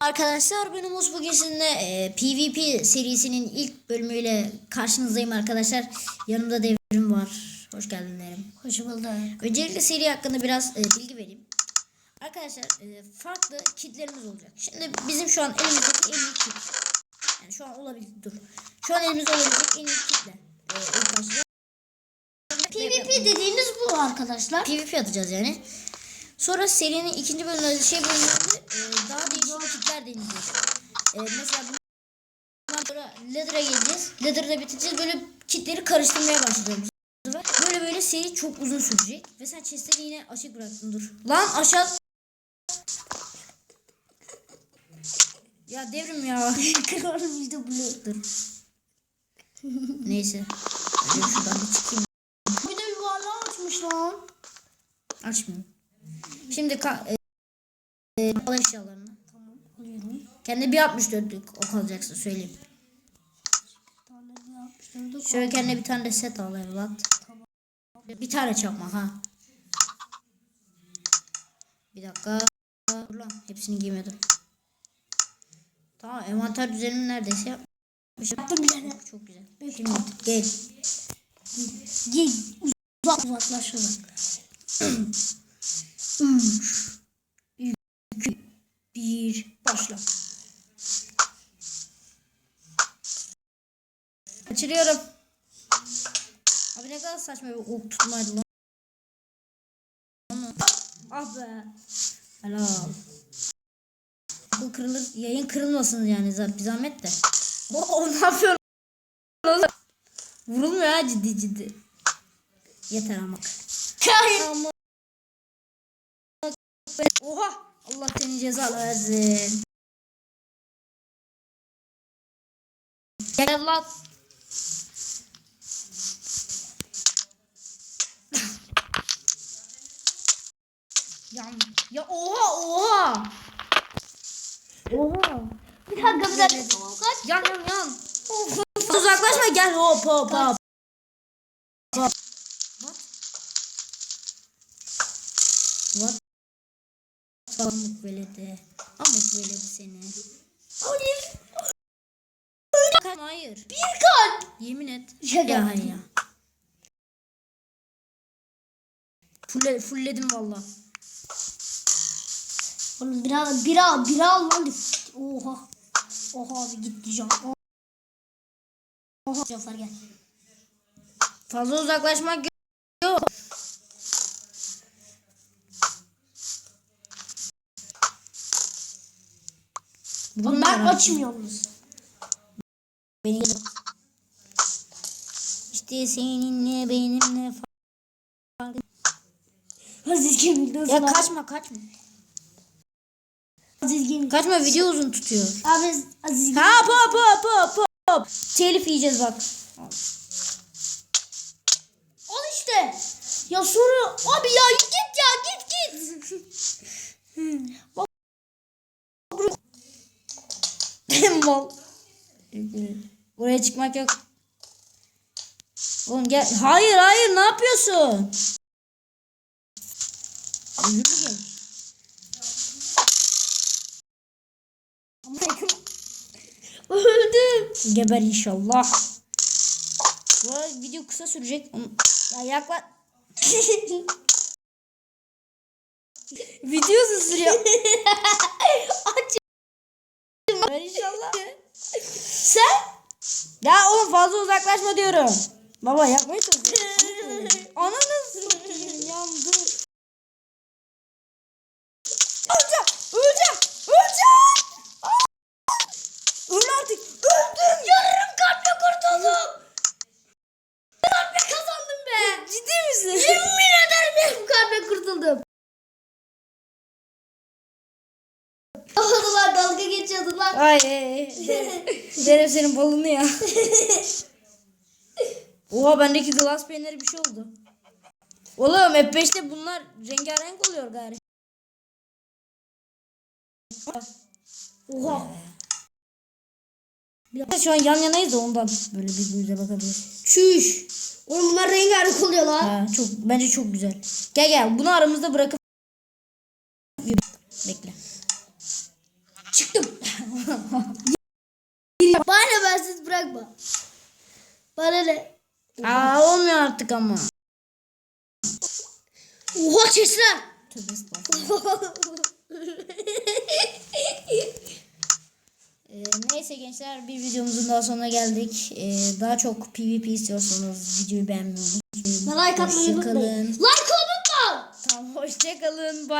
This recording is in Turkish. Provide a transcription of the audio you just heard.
Arkadaşlar benim Umut bugün sizinle e, PvP serisinin ilk bölümüyle karşınızdayım arkadaşlar. Yanımda devrim var. Hoş geldin devrim. Hoş bulduk. Öncelikle seri hakkında biraz e, bilgi vereyim. Arkadaşlar e, farklı kitlerimiz olacak. Şimdi bizim şu an elimizdeki en iyi kit. Yani şu an olabilir dur. Şu an elimizde olabilecek en iyi kitle. E, ilk başta PvP dediğiniz bu arkadaşlar. PvP atacağız yani. Sonra serinin ikinci bölümünde şey bölümünde e, daha değişik kitler deneyeceğiz. E, mesela bundan sonra Leather'a geleceğiz. Leather'da bitireceğiz. Böyle kitleri karıştırmaya başlayacağız. Böyle böyle seri çok uzun sürecek. Ve sen chestleri yine açık bıraktın dur. Lan aşağı... Ya devrim ya. Kırarım işte bunu. dur. Neyse. Önce şuradan bir çıkayım. Bir de yuvarlağı açmış lan. Açmıyorum. Şimdi ka e, e, al eşyalarını. Tamam alıyorum. Kendine bir 64'lük ok alacaksın söyleyeyim. Bir tane de yapmıştım. Şöyle kendine bir tane de set al evlat. Bir tane çakmak ha. Bir dakika. Dur lan hepsini giymedim. Tamam envanter düzenini neredeyse yapmışım. Yaptım bir tane. Çok güzel. Şimdi gel. Gel uzak uzaklaş uzaklaş. 3 2 1 başla. Kaçırıyorum. Abi ne kadar saçma bir ok tutmaydı lan. Ah be. Helal. Bu kırılır, yayın kırılmasın yani bir zahmet de. O, o ne yapıyor? lan? Vurulmuyor ha ciddi ciddi. Yeter ama. Ama. Oha! Allah seni ceza versin. Gel lan. ya, ya oha oha. Oha. Bir dakika bir dakika. Kaç. Yan yan yan. Uzaklaşma gel hop hop. Hop. What? What? Pamuk veledi. Pamuk veledi seni. Hayır. Hayır. Bir kalp. Yemin et. Şaka Ya ya. Fulle, fulledim valla. Oğlum bira bira bira al lan. Oha. Oha abi gitti can. Oha. Cafer gel. Fazla uzaklaşmak yok. Ben açım yalnız. İşte seninle benimle fark Aziz nasıl? Ya kaçma kaçma. Aziz Gemil. Kaçma video uzun tutuyor. Abi Aziz Gemil. Ha hop hop hop hop. Telif yiyeceğiz bak. Al işte. Ya sonra abi ya git ya git git. Bak Mal. Buraya çıkmak yok. Oğlum gel. Hayır hayır ne yapıyorsun? Öldüm. Geber inşallah. Bu arada video kısa sürecek. Ya yaklaş. video uzun sürüyor. Sen? Ya oğlum fazla uzaklaşma diyorum. Baba yapmaya çalışıyorum. Ananı satayım yandım. Öleceğim. Geçiyordular. Ay. Derim senin balını ya. Oha bendeki glass peyniri bir şey oldu. Oğlum F5'te bunlar rengarenk oluyor gari. Oha. Biz şu an yan yanayız da ondan böyle birbirimize bakabiliriz. Çüş. Oğlum bunlar rengarenk oluyor lan. Ha, çok bence çok güzel. Gel gel bunu aramızda bırakıp bekle. Çıktım. Bana bensiz bırakma. Bana ne? Aa olmuyor artık ama. Oha sesler. Tövbe estağfurullah. Ee, neyse gençler bir videomuzun daha sonuna geldik. Ee, daha çok PvP istiyorsanız videoyu beğenmeyi unutmayın. Like atmayı unutmayın. Like unutma. Tamam hoşçakalın. Bye.